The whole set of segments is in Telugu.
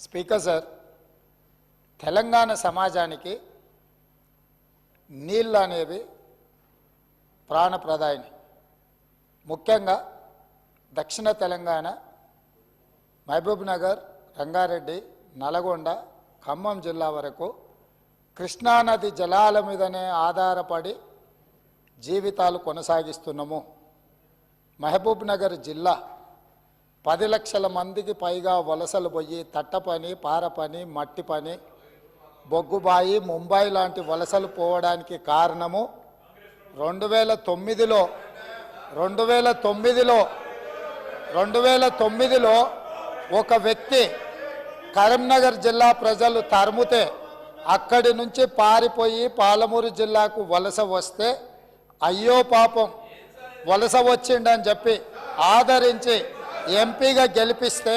స్పీకర్ సార్ తెలంగాణ సమాజానికి నీళ్ళు అనేవి ప్రాణప్రదాయని. ముఖ్యంగా దక్షిణ తెలంగాణ మహబూబ్ నగర్ రంగారెడ్డి నల్గొండ ఖమ్మం జిల్లా వరకు కృష్ణానది జలాల మీదనే ఆధారపడి జీవితాలు కొనసాగిస్తున్నాము. మహబూబ్ నగర్ జిల్లా పది లక్షల మందికి పైగా వలసలు పోయి తట్ట పని పార పని మట్టి పని బొగ్గుబాయి ముంబై లాంటి వలసలు పోవడానికి కారణము రెండు వేల తొమ్మిదిలో రెండు వేల తొమ్మిదిలో రెండు వేల తొమ్మిదిలో ఒక వ్యక్తి కరీంనగర్ జిల్లా ప్రజలు తరుముతే అక్కడి నుంచి పారిపోయి పాలమూరు జిల్లాకు వలస వస్తే అయ్యో పాపం వలస వచ్చిండని చెప్పి ఆదరించి ఎంపీగా గెలిపిస్తే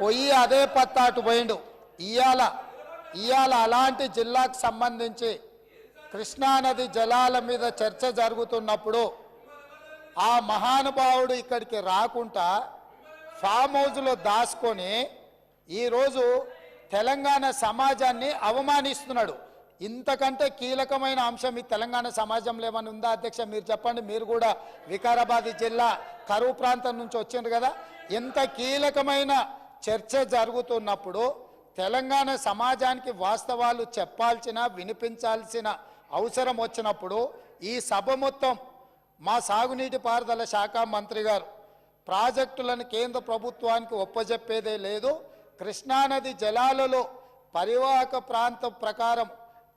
పొయ్యి అదే పత్తాటు పోయిండు. ఇవాళ ఇవాళ అలాంటి జిల్లాకు సంబంధించి కృష్ణానది జలాల మీద చర్చ జరుగుతున్నప్పుడు ఆ మహానుభావుడు ఇక్కడికి రాకుండా ఫామ్ హౌస్లో దాచుకొని ఈరోజు తెలంగాణ సమాజాన్ని అవమానిస్తున్నాడు. ఇంతకంటే కీలకమైన అంశం ఈ తెలంగాణ సమాజంలో ఏమైనా ఉందా అధ్యక్ష? మీరు చెప్పండి. మీరు కూడా వికారాబాద్ జిల్లా కరువు ప్రాంతం నుంచి వచ్చిండ్రు కదా. ఇంత కీలకమైన చర్చ జరుగుతున్నప్పుడు తెలంగాణ సమాజానికి వాస్తవాలు చెప్పాల్సిన వినిపించాల్సిన అవసరం వచ్చినప్పుడు ఈ సభ మొత్తం మా సాగునీటి పారుదల శాఖ మంత్రి గారు ప్రాజెక్టులను కేంద్ర ప్రభుత్వానికి ఒప్పజెప్పేదే లేదు. కృష్ణానది జలాలలో పరివాహక ప్రాంతం ప్రకారం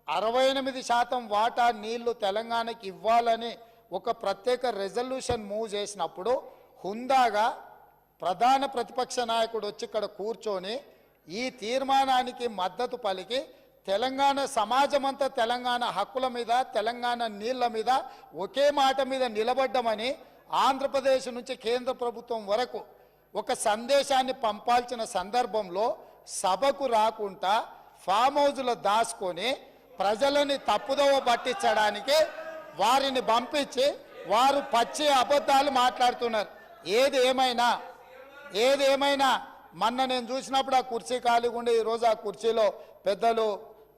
అరవై ఎనిమిది శాతం వాటా నీళ్ళు తెలంగాణకి ఇవ్వాలని ఒక ప్రత్యేక రెజల్యూషన్ మూవ్ చేసినప్పుడు హుందాగా ప్రధాన ప్రతిపక్ష నాయకుడు వచ్చి ఇక్కడ కూర్చొని ఈ తీర్మానానికి మద్దతు పలికి తెలంగాణ సమాజమంతా తెలంగాణ హక్కుల మీద తెలంగాణ నీళ్ళ మీద ఒకే మాట మీద నిలబడ్డమని ఆంధ్రప్రదేశ్ నుంచి కేంద్ర ప్రభుత్వం వరకు ఒక సందేశాన్ని పంపాల్సిన సందర్భంలో సభకు రాకుండా ఫామ్ హౌజ్లో దాచుకొని ప్రజలని తప్పుదోవ పట్టించడానికి వారిని పంపించి వారు పచ్చి అబద్ధాలు మాట్లాడుతున్నారు. ఏది ఏమైనా ఏది ఏమైనా మొన్న నేను చూసినప్పుడు ఆ కుర్చీ ఖాళీగా ఉండి ఈరోజు ఆ కుర్చీలో పెద్దలు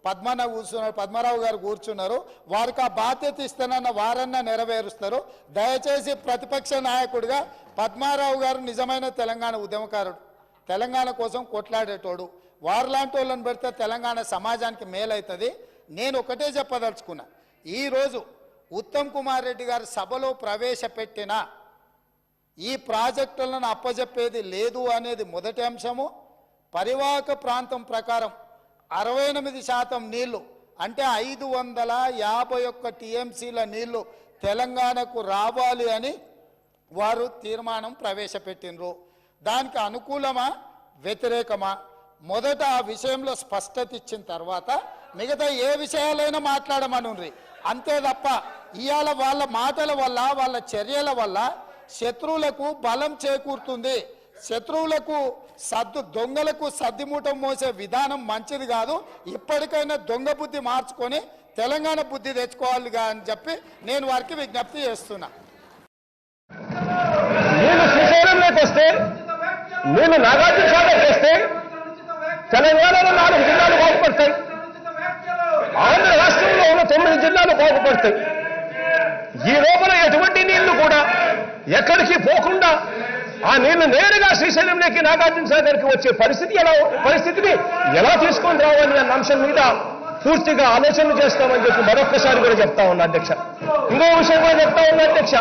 పద్మన కూర్చున్నారు పద్మరావు గారు కూర్చున్నారు. వారికి ఆ బాధ్యత ఇస్తానన్న వారన్నా నెరవేరుస్తారు. దయచేసి ప్రతిపక్ష నాయకుడిగా పద్మారావు గారు నిజమైన తెలంగాణ ఉద్యమకారుడు. తెలంగాణ కోసం కొట్లాడేటోడు. వారిలాంటి వాళ్ళని పెడితే తెలంగాణ సమాజానికి మేలవుతుంది నేను ఒకటే చెప్పదలుచుకున్నా. ఈరోజు ఉత్తమ్ కుమార్ రెడ్డి గారు సభలో ప్రవేశపెట్టిన ఈ ప్రాజెక్టులను అప్పజెప్పేది లేదు అనేది మొదటి అంశము. పరివాహక ప్రాంతం ప్రకారం అరవై ఎనిమిది శాతం నీళ్ళు అంటే ఐదు వందల యాభై ఒక్క టీఎంసీల నీళ్ళు తెలంగాణకు రావాలి అని వారు తీర్మానం ప్రవేశపెట్టినరు దానికి అనుకూలమా? వ్యతిరేకమా? మొదట ఆ విషయంలో స్పష్టత ఇచ్చిన తర్వాత మిగతా ఏ విషయాలైనా మాట్లాడమనుండ్రి. అంతే తప్ప ఇవాళ వాళ్ళ మాటల వల్ల వాళ్ళ చర్యల వల్ల శత్రువులకు బలం చేకూరుతుంది. శత్రువులకు సద్దు దొంగలకు సద్దిమూటం మోసే విధానం మంచిది కాదు. ఇప్పటికైనా దొంగ బుద్ధి మార్చుకొని తెలంగాణ బుద్ధి తెచ్చుకోవాలి అని చెప్పి నేను వారికి విజ్ఞప్తి చేస్తున్నా. నేను శ్రీశైలంలోకి వస్తే నేను నాగార్జున సాగర్ చేస్తే తెలంగాణలో నాలుగు జిల్లాలు బాగుపడతాయి. ఆంధ్ర రాష్ట్రంలో ఉన్న తొమ్మిది జిల్లాలు బాగుపడతాయి. ఈ లోపల ఎటువంటి నీళ్ళు కూడా ఎక్కడికి పోకుండా ఆ నీళ్ళు నేరుగా శ్రీశైలంలోకి నాగార్జున సాగర్కి వచ్చే పరిస్థితి ఎలా పరిస్థితిని ఎలా తీసుకొని రావాలి అన్న అంశం మీద పూర్తిగా ఆలోచనలు చేస్తామని చెప్పి మరొక్కసారి కూడా చెప్తా ఉన్నా అధ్యక్ష. ఇంకో విషయం కూడా చెప్తా ఉన్నా అధ్యక్ష.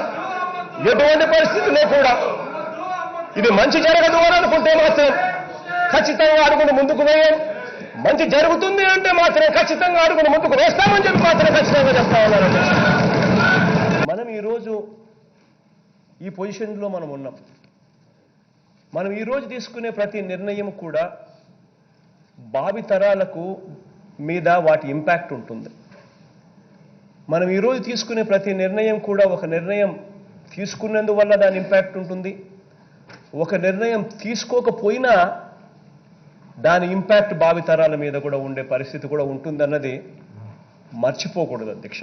ఎటువంటి పరిస్థితిలో కూడా ఇది మంచి జరగదు అని అనుకుంటే మాత్రం ఖచ్చితంగా అడుగును ముందుకు వేయం మంచి జరుగుతుంది అంటే మాత్రం ఖచ్చితంగా అడుగును ముందుకు వేస్తామని చెప్పి మాత్రం ఖచ్చితంగా చెప్తా ఉన్నారు మనం ఈరోజు ఈ పొజిషన్లో మనం ఉన్నాం. మనం ఈరోజు తీసుకునే ప్రతి నిర్ణయం కూడా భావితరాలకు మీద వాటి ఇంపాక్ట్ ఉంటుంది. మనం ఈరోజు తీసుకునే ప్రతి నిర్ణయం కూడా ఒక నిర్ణయం తీసుకున్నందువల్ల దాని ఇంపాక్ట్ ఉంటుంది. ఒక నిర్ణయం తీసుకోకపోయినా దాని ఇంపాక్ట్ భావితరాల మీద కూడా ఉండే పరిస్థితి కూడా ఉంటుందన్నది మర్చిపోకూడదు అధ్యక్ష.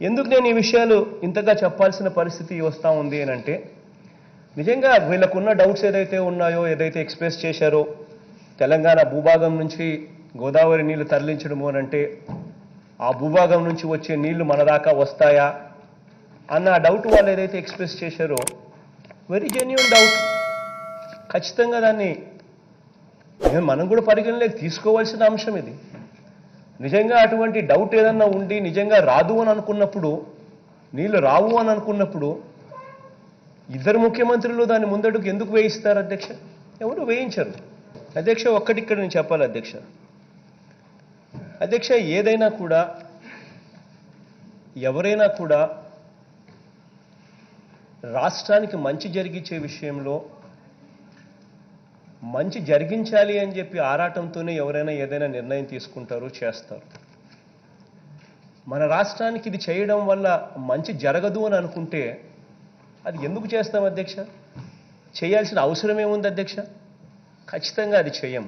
ఎందుకు నేను ఈ విషయాలు ఇంతగా చెప్పాల్సిన పరిస్థితి వస్తూ ఉంది అని అంటే నిజంగా వీళ్ళకున్న డౌట్స్ ఏదైతే ఉన్నాయో ఏదైతే ఎక్స్ప్రెస్ చేశారో తెలంగాణ భూభాగం నుంచి గోదావరి నీళ్ళు తరలించడము అని అంటే ఆ భూభాగం నుంచి వచ్చే నీళ్ళు మన దాకా వస్తాయా అన్న డౌట్ వాళ్ళు ఏదైతే ఎక్స్ప్రెస్ చేశారో వెరీ జెన్యున్ డౌట్ ఖచ్చితంగా దాన్ని మనం కూడా పరిగణలోకి తీసుకోవాల్సిన అంశం ఇది. నిజంగా అటువంటి డౌట్ ఏదన్నా ఉండి నిజంగా రాదు అని అనుకున్నప్పుడు నీళ్ళు రావు అని అనుకున్నప్పుడు ఇద్దరు ముఖ్యమంత్రులు దాన్ని ముందడుకు ఎందుకు వేయిస్తారు అధ్యక్ష? ఎవరు వేయించరు. అధ్యక్ష ఒక్కటి ఇక్కడ నేను చెప్పాలి అధ్యక్ష. అధ్యక్ష ఏదైనా కూడా ఎవరైనా కూడా రాష్ట్రానికి మంచి జరిగించే విషయంలో మంచి జరిగించాలి అని చెప్పి ఆరాటంతోనే ఎవరైనా ఏదైనా నిర్ణయం తీసుకుంటారు చేస్తారు. మన రాష్ట్రానికి ఇది చేయడం వల్ల మంచి జరగదు అని అనుకుంటే అది ఎందుకు చేస్తాం అధ్యక్ష? చేయాల్సిన అవసరం ఏముంది అధ్యక్ష? ఖచ్చితంగా అది చేయం.